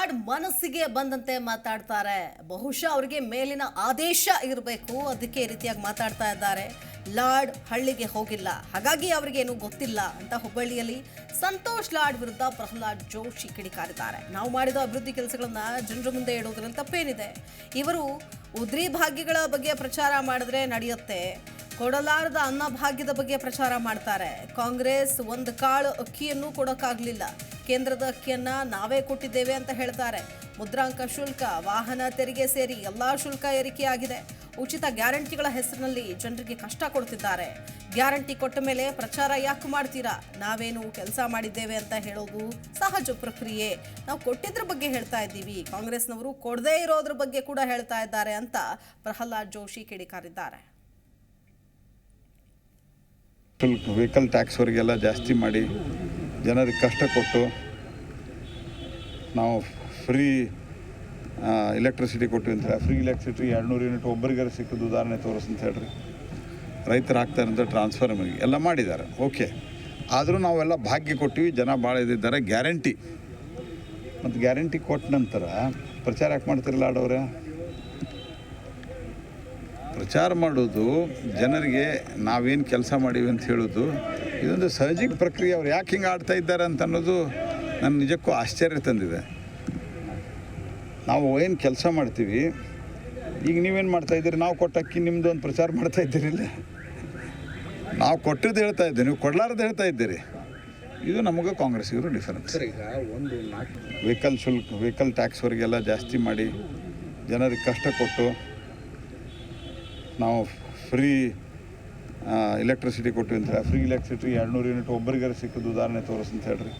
Lord ಮನಸ್ಸಿಗೆ ಬಂದಂತೆ ಮಾತಾಡ್ತಾರೆ. ಬಹುಶಃ ಅವರಿಗೆ ಮೇಲಿನ ಆದೇಶ ಇರಬೇಕು. ಅದಕ್ಕೆ ರೀತಿಯಾಗಿ ಮಾತಾಡ್ತಾ ಇದ್ದಾರೆ. ಲಾರ್ಡ್ ಹಳ್ಳಿಗೆ ಹೋಗಿಲ್ಲ. ಹಾಗಾಗಿ ಅವರಿಗೇನು ಗೊತ್ತಿಲ್ಲ ಅಂತ ಹುಬ್ಬಳ್ಳಿಯಲ್ಲಿ ಸಂತೋಷ್ ಲಾಡ್ ವಿರುದ್ಧ ಪ್ರಹ್ಲಾದ್ ಜೋಶಿ ಕಿಡಿಕಾರಿದ್ದಾರೆ. ನಾವು ಮಾಡಿದ ಅಭಿವೃದ್ಧಿ ಕೆಲಸಗಳನ್ನ ಜನರ ಮುಂದೆ ಇಡೋದ್ರಲ್ಲಿ ತಪ್ಪೇನಿದೆ. ಇವರು ಉದ್ರಿ ಭಾಗ್ಯಗಳ ಬಗ್ಗೆ ಪ್ರಚಾರ ಮಾಡಿದ್ರೆ ನಡೆಯುತ್ತೆ. ಕೊಡಲಾರದ ಅನ್ನ ಭಾಗ್ಯದ ಬಗ್ಗೆ ಪ್ರಚಾರ ಮಾಡ್ತಾರೆ. ಕಾಂಗ್ರೆಸ್ ಒಂದು ಕಾಳು ಅಕ್ಕಿಯನ್ನು ಕೊಡೋಕ್ಕಾಗ್ಲಿಲ್ಲ. ಕೇಂದ್ರದ ಅಕ್ಕಿಯನ್ನ ನಾವೇ ಕೊಟ್ಟಿದ್ದೇವೆ ಅಂತ ಹೇಳ್ತಾರೆ. ಮುದ್ರಾಂಕ ಶುಲ್ಕ, ವಾಹನ ತೆರಿಗೆ ಸೇರಿ ಎಲ್ಲಾ ಶುಲ್ಕ ಏರಿಕೆಯಾಗಿದೆ. ಉಚಿತ ಗ್ಯಾರಂಟಿಗಳ ಹೆಸರಿನಲ್ಲಿ ಜನರಿಗೆ ಕಷ್ಟ ಕೊಡ್ತಿದ್ದಾರೆ. ಗ್ಯಾರಂಟಿ ಕೊಟ್ಟ ಮೇಲೆ ಪ್ರಚಾರ ಯಾಕೆ ಮಾಡ್ತೀರಾ? ನಾವೇನು ಕೆಲಸ ಮಾಡಿದ್ದೇವೆ ಅಂತ ಹೇಳೋದು ಸಹಜ ಪ್ರಕ್ರಿಯೆ. ನಾವು ಕೊಟ್ಟಿದ್ರ ಬಗ್ಗೆ ಹೇಳ್ತಾ ಇದ್ದೀವಿ. ಕಾಂಗ್ರೆಸ್ನವರು ಕೊಡದೇ ಇರೋದ್ರ ಬಗ್ಗೆ ಕೂಡ ಹೇಳ್ತಾ ಇದ್ದಾರೆ ಅಂತ ಪ್ರಹ್ಲಾದ್ ಜೋಶಿ ಕಿಡಿಕಾರಿದ್ದಾರೆ. ಶುಲ್ಕ ವೆಹಿಕಲ್ ಟ್ಯಾಕ್ಸ್ವರೆಗೆಲ್ಲ ಜಾಸ್ತಿ ಮಾಡಿ ಜನರಿಗೆ ಕಷ್ಟ ಕೊಟ್ಟು ನಾವು ಫ್ರೀ ಎಲೆಕ್ಟ್ರಿಸಿಟಿ ಕೊಟ್ಟಿವಿ ಅಂತ ಫ್ರೀ ಎಲೆಕ್ಟ್ರಿಸಿಟಿ ಎರಡು ನೂರು ಯೂನಿಟ್ ಒಬ್ಬರಿಗಾರ ಸಿಕ್ಕಿದ್ದು ಉದಾಹರಣೆ ತೋರಿಸ್ ಅಂತ ಹೇಳ್ರಿ. ರೈತರು ಆಗ್ತಾರಂತ ಟ್ರಾನ್ಸ್ಫಾರ್ಮರ್ಗೆ ಎಲ್ಲ ಮಾಡಿದ್ದಾರೆ. ಓಕೆ ಆದರೂ ನಾವೆಲ್ಲ ಭಾಗ್ಯ ಕೊಟ್ಟಿವಿ. ಜನ ಭಾಳ ಇದ್ದಿದ್ದಾರೆ ಗ್ಯಾರಂಟಿ ಮತ್ತು ಗ್ಯಾರಂಟಿ ಕೊಟ್ಟ ನಂತರ ಪ್ರಚಾರ ಯಾಕೆ ಮಾಡ್ತಿರಲ್ಲ ಆಡವ್ರೆ? ಪ್ರಚಾರ ಮಾಡೋದು ಜನರಿಗೆ ನಾವೇನು ಕೆಲಸ ಮಾಡೀವಿ ಅಂತ ಹೇಳೋದು ಇದೊಂದು ಸಹಜಿಕ ಪ್ರಕ್ರಿಯೆ. ಅವ್ರು ಯಾಕೆ ಹಿಂಗೆ ಆಡ್ತಾ ಇದ್ದಾರೆ ಅಂತ ಅನ್ನೋದು ನನ್ನ ನಿಜಕ್ಕೂ ಆಶ್ಚರ್ಯ ತಂದಿದೆ. ನಾವು ಏನು ಕೆಲಸ ಮಾಡ್ತೀವಿ ಈಗ ನೀವೇನು ಮಾಡ್ತಾ ಇದ್ದೀರಿ? ನಾವು ಕೊಟ್ಟ ಅಕ್ಕಿ ನಿಮ್ಮದು ಒಂದು ಪ್ರಚಾರ ಮಾಡ್ತಾ ಇದ್ದೀರಿಲ್ಲ ನಾವು ಕೊಟ್ಟಿದ್ದು ಹೇಳ್ತಾ ಇದ್ದೀವಿ ನೀವು ಕೊಡಲಾರ್ದು ಹೇಳ್ತಾ ಇದ್ದೀರಿ. ಇದು ನಮಗೆ ಕಾಂಗ್ರೆಸ್ಸಿಗೂ ಡಿಫರೆನ್ಸ್ ಒಂದು ವೆಹಿಕಲ್ ಶುಲ್ಕ ವೆಹಿಕಲ್ ಟ್ಯಾಕ್ಸ್ವರೆಗೆಲ್ಲ ಜಾಸ್ತಿ ಮಾಡಿ ಜನರಿಗೆ ಕಷ್ಟ ಕೊಟ್ಟು ನಾವು ಫ್ರೀ ಎಲೆಕ್ಟ್ರಿಸಿಟಿ ಕೊಟ್ಟಿವಿ ಅಂತ ಫ್ರೀ ಎಲೆಕ್ಟ್ರಿಸಿಟಿ ಎರಡು ನೂರು ಯೂನಿಟ್ ಒಬ್ಬರಿಗಾರ ಸಿಕ್ಕಿದ್ದು ಉದಾಹರಣೆ ತೋರಿಸ್ ಅಂತ ಹೇಳ್ರಿ.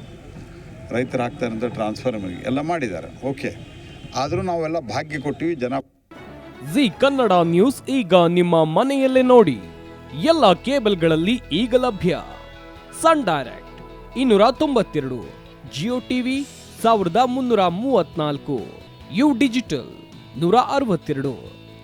ರೈತರು ಹಾಕ್ತಾರಂತ ಟ್ರಾನ್ಸ್ಫಾರ್ಮರ್ಗೆ ಎಲ್ಲ ಮಾಡಿದ್ದಾರೆ. ಓಕೆ ಆದರೂ ನಾವೆಲ್ಲ ಭಾಗ್ಯ ಕೊಟ್ಟಿವಿ ಜನ ಜಿ ಕನ್ನಡ ನ್ಯೂಸ್ ಈಗ ನಿಮ್ಮ ಮನೆಯಲ್ಲೇ ನೋಡಿ. ಎಲ್ಲ ಕೇಬಲ್ಗಳಲ್ಲಿ ಈಗ ಲಭ್ಯ. ಸನ್ ಡೈರೆಕ್ಟ್ ಇನ್ನೂರ ತೊಂಬತ್ತೆರಡು, ಜಿಯೋ ಟಿವಿ ಸಾವಿರದ ಮುನ್ನೂರ ಮೂವತ್ನಾಲ್ಕು ಯು ಡಿಜಿಟಲ್ ನೂರ ಅರವತ್ತೆರಡು.